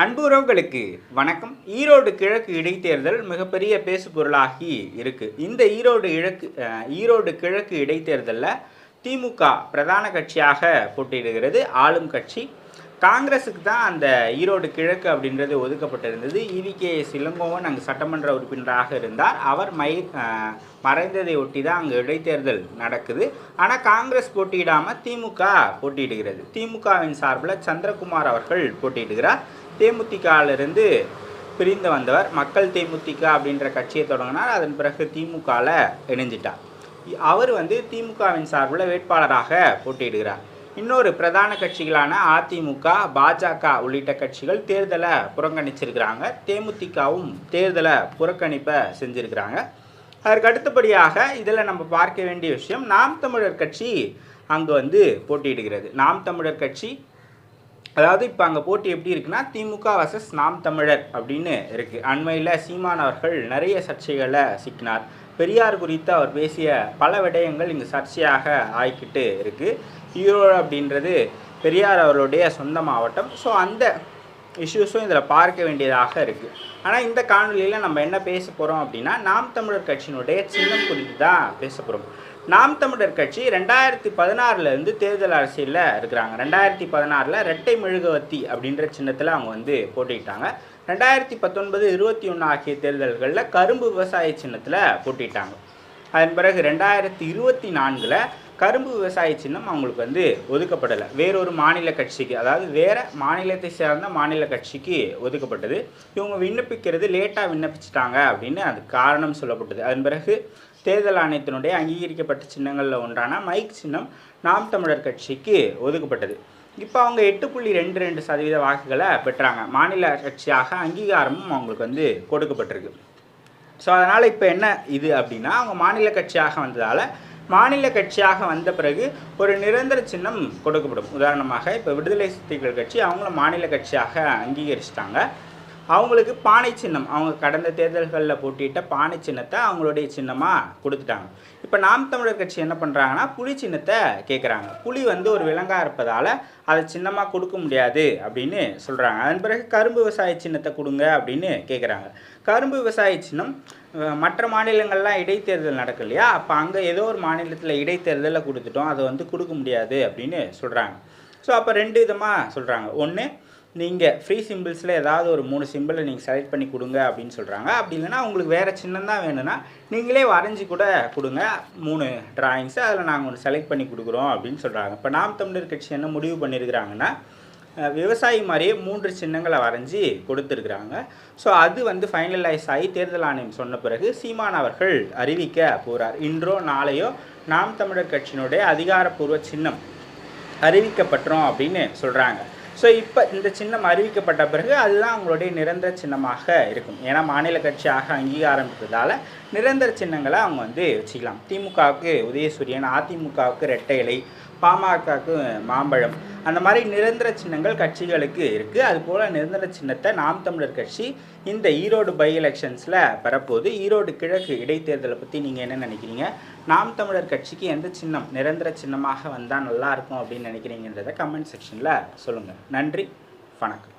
அன்பு உறவுகளுக்கு வணக்கம். ஈரோடு கிழக்கு இடைத்தேர்தல் மிகப்பெரிய பேசு பொருளாகி இருக்குது இந்த ஈரோடு இழக்கு ஈரோடு கிழக்கு இடைத்தேர்தலில் திமுக பிரதான கட்சியாக போட்டியிடுகிறது. ஆளும் கட்சி காங்கிரஸுக்கு தான் அந்த ஈரோடு கிழக்கு அப்படின்றது ஒதுக்கப்பட்டிருந்தது. இவிகே இளங்கோவன் அங்கு சட்டமன்ற உறுப்பினராக இருந்தார். அவர் மை மறைந்ததை ஒட்டி தான் அங்கு இடைத்தேர்தல் நடக்குது. ஆனால் காங்கிரஸ் போட்டியிடாமல் திமுக போட்டியிடுகிறது. திமுகவின் சார்பில் சந்திரகுமார் அவர்கள் போட்டியிடுகிறார். தேமுதிகவிலிருந்து பிரிந்து வந்தவர் மக்கள் தேமுதிக அப்படின்ற கட்சியை தொடங்கினார். அதன் பிறகு திமுகவில் இணைஞ்சிட்டார். அவர் வந்து திமுகவின் சார்பில் வேட்பாளராக போட்டியிடுகிறார். இன்னொரு பிரதான கட்சிகளான அதிமுக பாஜக உள்ளிட்ட கட்சிகள் தேர்தலை புறக்கணிச்சிருக்கிறாங்க. தேமுதிகவும் தேர்தலை புறக்கணிப்பை செஞ்சுருக்கிறாங்க. அதற்கு அடுத்தபடியாக இதில் நம்ம பார்க்க வேண்டிய விஷயம் நாம் தமிழர் கட்சி அங்கே வந்து போட்டியிடுகிறது. நாம் தமிழர் கட்சி அதாவது இப்போ அங்கே போட்டி எப்படி இருக்குன்னா திமுக வர்சஸ் நாம் தமிழர் அப்படின்னு இருக்குது அண்மையில் சீமானவர்கள் நிறைய சர்ச்சைகளை சிக்கினார். பெரியார் குறித்து அவர் பேசிய பல விடயங்கள் இங்கு சர்ச்சையாக ஆகிக்கிட்டு இருக்குது ஈரோடு அப்படின்றது பெரியார் அவருடைய சொந்த மாவட்டம். ஸோ அந்த இஷ்யூஸும் இதில் பார்க்க வேண்டியதாக இருக்குது ஆனால் இந்த காணொலியில் நம்ம என்ன பேச போகிறோம் அப்படின்னா நாம் தமிழர் கட்சியினுடைய சின்னம் குறித்து தான் பேச போகிறோம் நாம் தமிழர் கட்சி ரெண்டாயிரத்தி பதினாறுலேருந்து தேர்தல் அரசியலில் இருக்கிறாங்க. ரெண்டாயிரத்தி பதினாறில் ரெட்டை மெழுகுவத்தி அப்படின்ற சின்னத்தில் அவங்க வந்து போட்டிட்டாங்க. ரெண்டாயிரத்தி பத்தொன்பது இருபத்தி ஒன்று ஆகிய தேர்தல்களில் கரும்பு விவசாய சின்னத்தில் போட்டிட்டாங்க. அதன் பிறகு ரெண்டாயிரத்தி இருபத்தி நான்கில் கரும்பு விவசாய சின்னம் அவங்களுக்கு வந்து ஒதுக்கப்படலை. வேறொரு மாநில கட்சிக்கு அதாவது வேறு மாநிலத்தை சேர்ந்த மாநில கட்சிக்கு ஒதுக்கப்பட்டது. இவங்க விண்ணப்பிக்கிறது லேட்டாக விண்ணப்பிச்சிட்டாங்க அப்படின்னு அது காரணம் சொல்லப்பட்டது. அதன் பிறகு தேர்தல் ஆணையத்தினுடைய அங்கீகரிக்கப்பட்ட சின்னங்களில் ஒன்றான மைக் சின்னம் நாம் தமிழர் கட்சிக்கு ஒதுக்கப்பட்டது. இப்போ அவங்க எட்டு புள்ளி ரெண்டு ரெண்டு சதவீத வாக்குகளை பெற்றாங்க. மாநில கட்சியாக அங்கீகாரமும் அவங்களுக்கு வந்து கொடுக்கப்பட்டிருக்கு. ஸோ அதனால் இப்போ என்ன இது அப்படின்னா அவங்க மாநில கட்சியாக வந்ததால் மாநில கட்சியாக வந்த பிறகு ஒரு நிரந்தர சின்னம் கொடுக்கப்படும். உதாரணமாக இப்போ விடுதலை சிறுத்தைகள் கட்சி அவங்கள மாநில கட்சியாக அங்கீகரிச்சிட்டாங்க. அவங்களுக்கு பானை சின்னம். அவங்க கடந்த தேர்தல்களில் போட்டியிட்ட பானை சின்னத்தை அவங்களுடைய சின்னமாக கொடுத்துட்டாங்க. இப்போ நாம் தமிழர் கட்சி என்ன பண்ணுறாங்கன்னா புலி சின்னத்தை கேட்குறாங்க புலி வந்து ஒரு விலங்காக இருப்பதால் அதை சின்னமாக கொடுக்க முடியாது அப்படின்னு சொல்கிறாங்க அதன் பிறகு கரும்பு விவசாய சின்னத்தை கொடுங்க அப்படின்னு கேட்குறாங்க கரும்பு விவசாய சின்னம் மற்ற மாநிலங்கள்லாம் இடைத்தேர்தல் நடக்கு இல்லையா? அப்போ அங்கே ஏதோ ஒரு மாநிலத்தில் இடைத்தேர்தலில் கொடுத்துட்டோம். அதை வந்து கொடுக்க முடியாது அப்படின்னு சொல்கிறாங்க ஸோ அப்போ ரெண்டு விதமாக சொல்கிறாங்க ஒன்று நீங்கள் ஃப்ரீ சிம்பிள்ஸில் ஏதாவது ஒரு மூணு சிம்பிளை நீங்கள் செலக்ட் பண்ணி கொடுங்க அப்படின்னு சொல்கிறாங்க அப்படி இல்லைன்னா உங்களுக்கு வேறு சின்னம் தான் வேணும்னா நீங்களே வரைஞ்சி கூட கொடுங்க. மூணு டிராயிங்ஸு அதில் நாங்கள் ஒன்று செலக்ட் பண்ணி கொடுக்குறோம் அப்படின்னு சொல்கிறாங்க இப்போ நாம் தமிழர் கட்சி என்ன முடிவு பண்ணியிருக்கிறாங்கன்னா விவசாயி மாதிரியே மூன்று சின்னங்களை வரைஞ்சி கொடுத்துருக்குறாங்க. ஸோ அது வந்து ஃபைனலைஸ் ஆகி தேர்தல் ஆணையம் சொன்ன பிறகு சீமான் அவர்கள் அறிவிக்க போகிறார் இன்றோ நாளையோ நாம் தமிழர் கட்சியினுடைய அதிகாரப்பூர்வ சின்னம் அறிவிக்கப்பட்டோம் அப்படின்னு சொல்கிறாங்க ஸோ இப்போ இந்த சின்னம் அறிவிக்கப்பட்ட பிறகு அதுதான் அவங்களுடைய நிரந்தர சின்னமாக இருக்கும். ஏன்னா மாநில கட்சியாக அங்கீகாரம் இருப்பதால் நிரந்தர சின்னங்களை அவங்க வந்து வச்சுக்கலாம். திமுகவுக்கு உதயசூரியன் அதிமுகவுக்கு ரெட்டை இலை பாமகவுக்கு மாம்பழம். அந்த மாதிரி நிரந்தர சின்னங்கள் கட்சிகளுக்கு இருக்குது அதுபோல் நிரந்தர சின்னத்தை நாம் தமிழர் கட்சி இந்த ஈரோடு பை எலெக்ஷன்ஸில் பெறப்போகுது. ஈரோடு கிழக்கு இடைத்தேர்தலை பற்றி நீங்கள் என்ன நினைக்கிறீங்க? நாம் தமிழர் கட்சிக்கு எந்த சின்னம் நிரந்தர சின்னமாக வந்தால் நல்லா இருக்கும் அப்படின்னு நினைக்கிறீங்கன்றதை கமெண்ட் செக்ஷனில் சொல்லுங்கள் நன்றி வணக்கம்.